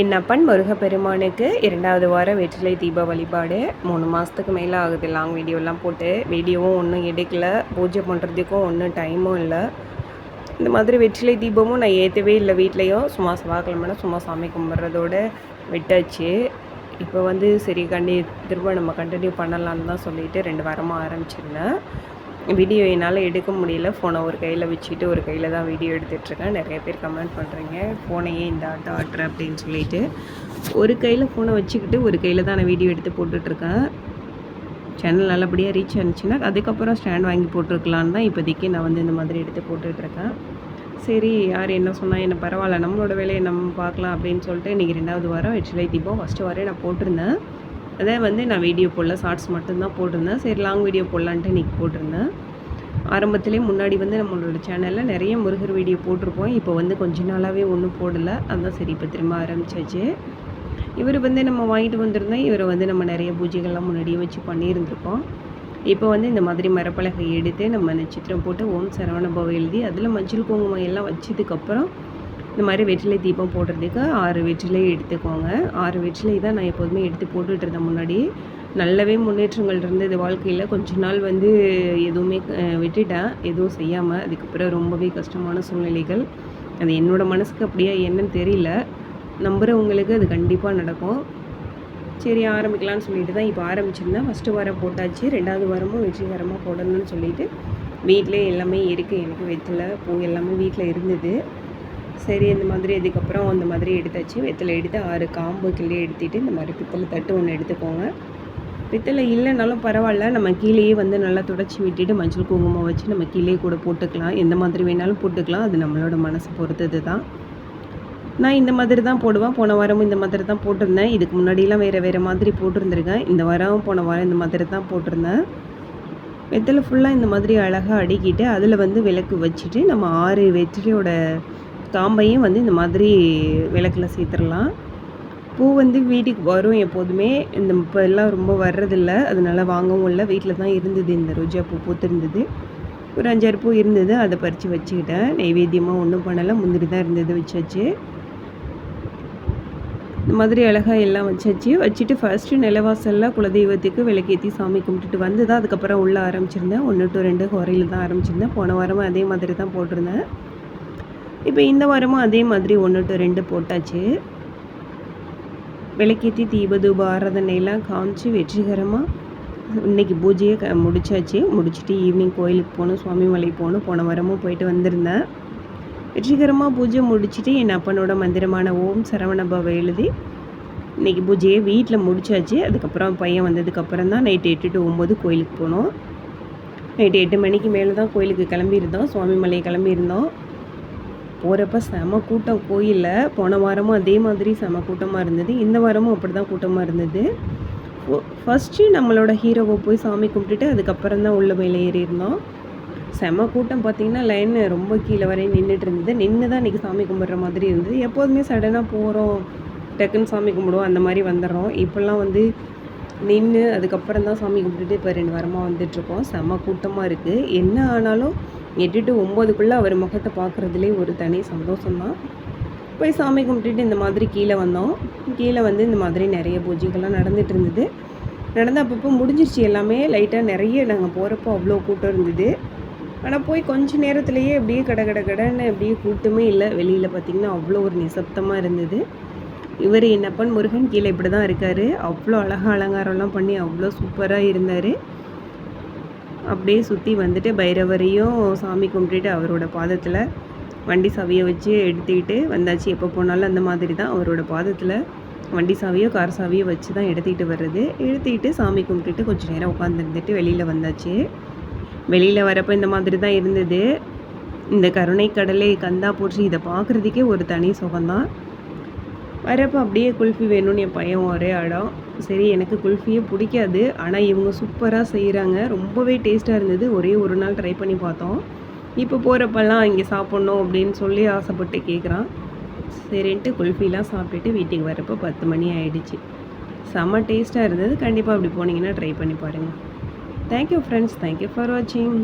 என் அப்பன் முருகப்பெருமானுக்கு இரண்டாவது வாரம் வெற்றிலை தீப வழிபாடு. மூணு மாதத்துக்கு மேலே ஆகுது. லாங் வீடியோலாம் போட்டு வீடியோவும் ஒன்றும் எடுக்கல. பூஜை பண்ணுறதுக்கும் ஒன்றும் டைமும் இல்லை. இந்த மாதிரி வெற்றிலை தீபமும் நான் ஏற்றவே இல்லை வீட்லேயும். சும்மா செவ்வாய்க்கிழமைனா சும்மா சாமி கும்பிட்றதோட விட்டாச்சு. இப்போ வந்து சரி கண்டி திரும்ப நம்ம கண்டினியூ பண்ணலான்னு தான் சொல்லிட்டு ரெண்டு வாரமாக ஆரம்பிச்சிருந்தேன். வீடியோ என்னால் எடுக்க முடியல. ஃபோனை ஒரு கையில் வச்சுட்டு ஒரு கையில் தான் வீடியோ எடுத்துகிட்ருக்கேன். நிறைய பேர் கமெண்ட் பண்ணுறீங்க ஃபோனையே இந்த ஆட்டம் ஆட்டுற அப்படின்னு சொல்லிட்டு. ஒரு கையில் ஃபோனை வச்சுக்கிட்டு ஒரு கையில் தான் நான் வீடியோ எடுத்து போட்டுட்ருக்கேன் சேனல் நல்லபடியாக ரீச் ஆனிச்சுன்னா அதுக்கப்புறம் ஸ்டாண்ட் வாங்கி போட்டிருக்கலான்னு தான் இப்போதைக்கு நான் வந்து இந்த மாதிரி எடுத்து போட்டுட்ருக்கேன் சரி யார் என்ன சொன்னால் என்ன பரவாயில்ல நம்மளோட வேலையை நம்ம பார்க்கலாம் அப்படின்னு சொல்லிட்டு இன்றைக்கி ரெண்டாவது வாரம் வெற்றிலை தீபம். ஃபஸ்ட்டு வாரம் நான் போட்டிருந்தேன். அதை வந்து நான் வீடியோ போடல ஷார்ட்ஸ் மட்டும்தான் போட்டிருந்தேன். சரி லாங் வீடியோ போடலான்ட்டு இன்றைக்கி போட்டிருந்தேன். ஆரம்பத்துலேயே முன்னாடி வந்து நம்மளோட சேனலில் நிறைய முருகர் வீடியோ போட்டிருப்போம். இப்போ வந்து கொஞ்ச நாளாகவே ஒன்றும் போடலை. அதுதான் சரி இப்போ திரும்ப ஆரம்பிச்சாச்சு. இவர் வந்து நம்ம வாங்கிட்டு வந்திருந்தோம். இவரை வந்து நம்ம நிறைய பூஜைகள்லாம் முன்னாடியே வச்சு பண்ணியிருந்திருக்கோம். இப்போ வந்து இந்த மாதிரி மரப்பலகை எடுத்து நம்ம நட்சத்திரம் போட்டு ஓம் சரவணபவ எழுதி அதில் மஞ்சள் குங்குமம் எல்லாம் வச்சதுக்கப்புறம் இந்த மாதிரி வெற்றிலை தீபம் போடுறதுக்கு ஆறு வெற்றிலை எடுத்துக்கோங்க. ஆறு வெற்றிலை தான் நான் எப்போதுமே எடுத்து போட்டுட்டு இருந்தேன் முன்னாடி. நல்லாவே முன்னேற்றங்கள் இருந்தது வாழ்க்கையில். கொஞ்ச நாள் வந்து எதுவுமே விட்டுட்டேன். எதுவும் செய்யாமல் அதுக்கப்புறம் ரொம்பவே கஷ்டமான சூழ்நிலைகள். அது என்னோடய மனசுக்கு அப்படியே என்னன்னு தெரியல. நம்புகிறவங்களுக்கு அது கண்டிப்பாக நடக்கும். சரி ஆரம்பிக்கலாம்னு சொல்லிட்டு தான் இப்போ ஆரம்பிச்சிருந்தேன். ஃபஸ்ட்டு வாரம் போட்டாச்சு. ரெண்டாவது வாரமும் வெற்றிகரமாக போடணும்னு சொல்லிட்டு வீட்டிலே எல்லாமே இருக்குது எனக்கு வெற்றில பூ எல்லாமே வீட்டில் இருந்தது. சரி இந்த மாதிரி இதுக்கப்புறம் அந்த மாதிரி எடுத்தாச்சு வெத்தலை எடுத்து ஆறு காம்பு கிள்ளி எடுத்துகிட்டு இந்த மாதிரி பித்தளை தட்டு ஒன்று எடுத்துக்கோங்க. பித்தளை இல்லைனாலும் பரவாயில்ல. நம்ம கீழேயே வந்து நல்லா துடைச்சி விட்டுட்டு மஞ்சள் குங்குமம் வச்சு நம்ம கீழே கூட போட்டுக்கலாம். எந்த மாதிரி வேணாலும் போட்டுக்கலாம். அது நம்மளோட மனசு பொறுத்தது தான் நான் இந்த மாதிரி தான் போடுவேன். போன வாரமும் இந்த மாதிரி தான் போட்டிருந்தேன். இதுக்கு முன்னாடியெலாம் வேறு வேறு மாதிரி போட்டிருந்துருக்கேன். இந்த வாரம் போன வாரம் இந்த மாதிரி தான் போட்டிருந்தேன். வெத்தலை ஃபுல்லாக இந்த மாதிரி அழகாக அடுக்கிட்டு அதில் வந்து விளக்கு வச்சுட்டு நம்ம ஆறு வெற்றிலையோட தாம்பையும் வந்து இந்த மாதிரி விளக்கில் சேர்த்துடலாம். பூ வந்து வீட்டுக்கு வரும் எப்போதுமே. இந்த இப்போ எல்லாம் ரொம்ப வர்றதில்ல. அதனால் வாங்கவும் இல்லை. வீட்டில் தான் இருந்தது இந்த ரோஜா பூ பூத்திருந்தது. ஒரு அஞ்சாறு பூ இருந்தது. அதை பறித்து வச்சுக்கிட்டேன். நைவேத்தியமாக ஒன்றும் பண்ணலை. முந்திரி தான் இருந்தது வச்சாச்சு. இந்த மாதிரி அழகாக எல்லாம் வச்சாச்சு. வச்சுட்டு ஃபஸ்ட்டு நிலவாசலில் குலதெய்வத்துக்கு விளக்கேற்றி சாமி கும்பிட்டுட்டு வந்து தான் அதுக்கப்புறம் உள்ளே ஆரம்பிச்சிருந்தேன். ஒன்று டு ரெண்டு குறையில் தான் ஆரம்பிச்சிருந்தேன். போன வாரமும் அதே மாதிரி தான் போட்டிருந்தேன். இப்போ இந்த வாரமும் அதே மாதிரி ஒன்று டு ரெண்டு போட்டாச்சு. விளக்கேற்றி தீபதூப ஆராதனையெல்லாம் காமிச்சு வெற்றிகரமாக இன்றைக்கி பூஜையை க முடிச்சாச்சு. முடிச்சுட்டு ஈவினிங் கோயிலுக்கு போகணும் சுவாமி மலை போகணும். போன வாரமும் போயிட்டு வந்திருந்தேன். வெற்றிகரமாக பூஜை முடிச்சுட்டு என் அப்பனோட மந்திரமான ஓம் சரவணபவ எழுதி இன்றைக்கி பூஜையை வீட்டில் முடிச்சாச்சு. அதுக்கப்புறம் பையன் வந்ததுக்கப்புறம் தான் நைட்டு எட்டு டு ஒம்பது கோயிலுக்கு போனோம். நைட்டு எட்டு மணிக்கு மேலே தான் கோயிலுக்கு கிளம்பியிருந்தோம். சுவாமி மலையை கிளம்பியிருந்தோம். போகிறப்ப செம கூட்டம் கோயிலில். போன வாரமும் அதே மாதிரி செம கூட்டமாக இருந்தது. இந்த வாரமும் அப்படி தான் கூட்டமாக இருந்தது ஃபஸ்ட்டு நம்மளோட ஹீரோவை போய் சாமி கும்பிட்டுட்டு அதுக்கப்புறம் தான் உள்ள மேலே ஏறி இருந்தோம் செம கூட்டம் பார்த்திங்கன்னா லைன் ரொம்ப கீழே வரையும் நின்றுட்டு இருந்தது. நின்று தான் இன்றைக்கி சாமி கும்பிட்ற மாதிரி இருந்தது. எப்போதுமே சடனாக போகிறோம் டக்குன்னு சாமி கும்பிடுவோம். அந்த மாதிரி வந்துடுறோம். இப்போல்லாம் வந்து நின்று அதுக்கப்புறம் தான் சாமி கும்பிட்டுட்டு இப்போ ரெண்டு வாரமாக வந்துட்டுருக்கோம் செம கூட்டமாக இருக்குது என்ன ஆனாலும் எட்டு டு ஒம்போதுக்குள்ளே அவர் முகத்தை பார்க்குறதுலே ஒரு தனி சந்தோஷம்தான். போய் சாமி கும்பிட்டுட்டு இந்த மாதிரி கீழே வந்தோம். கீழே வந்து இந்த மாதிரி நிறைய பூஜைகள்லாம் நடந்துகிட்டு இருந்தது. நடந்து அப்பப்போ முடிஞ்சிருச்சு எல்லாமே. லைட்டாக நிறைய நாங்கள் போகிறப்போ அவ்வளோ கூட்டம் இருந்தது. ஆனால் போய் கொஞ்ச நேரத்துலையே அப்படியே கடை கடை கடைன்னு அப்படியே கூட்டமே இல்லை. வெளியில் பார்த்திங்கன்னா அவ்வளோ ஒரு நிசப்தமாக இருந்தது. இவர் என்னப்பன் முருகன் கீழே இப்படி தான் இருக்கார். அவ்வளோ அழகாக அலங்காரம்லாம் பண்ணி அவ்வளோ சூப்பராக இருந்தார். அப்படியே சுற்றி வந்துட்டு பைரவரையும் சாமி கும்பிட்டுட்டு அவரோட பாதத்தில் வண்டி சாவியை வச்சு எடுத்துக்கிட்டு வந்தாச்சு. எப்போ போனாலும் அந்த மாதிரி தான் அவரோட பாதத்தில் வண்டி சாவியோ கார் சாவியோ வச்சு தான் எடுத்துக்கிட்டு வர்றது. எடுத்துக்கிட்டு சாமி கும்பிட்டுட்டு கொஞ்சம் நேரம் உட்காந்துருந்துட்டு வெளியில் வந்தாச்சு. வெளியில் வரப்போ இந்த மாதிரி தான் இருந்தது. இந்த கருணை கடலை கந்தா போச்சு இதை பார்க்குறதுக்கே ஒரு தனி சுகம்தான். வரப்போ அப்படியே குல்ஃபி வேணும்னு என் பையன் ஒரே இடம் சரி எனக்கு குல்ஃபியே பிடிக்காது. ஆனால் இவங்க சூப்பராக செய்கிறாங்க ரொம்பவே டேஸ்ட்டாக இருந்தது. ஒரே ஒரு நாள் ட்ரை பண்ணி பார்த்தோம். இப்போ போகிறப்பெல்லாம் இங்கே சாப்பிட்ணும் அப்படின்னு சொல்லி ஆசைப்பட்டு கேட்குறான் சரின்ட்டு குல்ஃபிலாம் சாப்பிட்டுட்டு வீட்டுக்கு வரப்போ பத்து மணி ஆகிடுச்சு செம்ம டேஸ்ட்டாக இருந்தது. கண்டிப்பாக அப்படி போனீங்கன்னா ட்ரை பண்ணி பாருங்கள் தேங்க்யூ ஃப்ரெண்ட்ஸ் தேங்க்யூ ஃபார் வாட்சிங்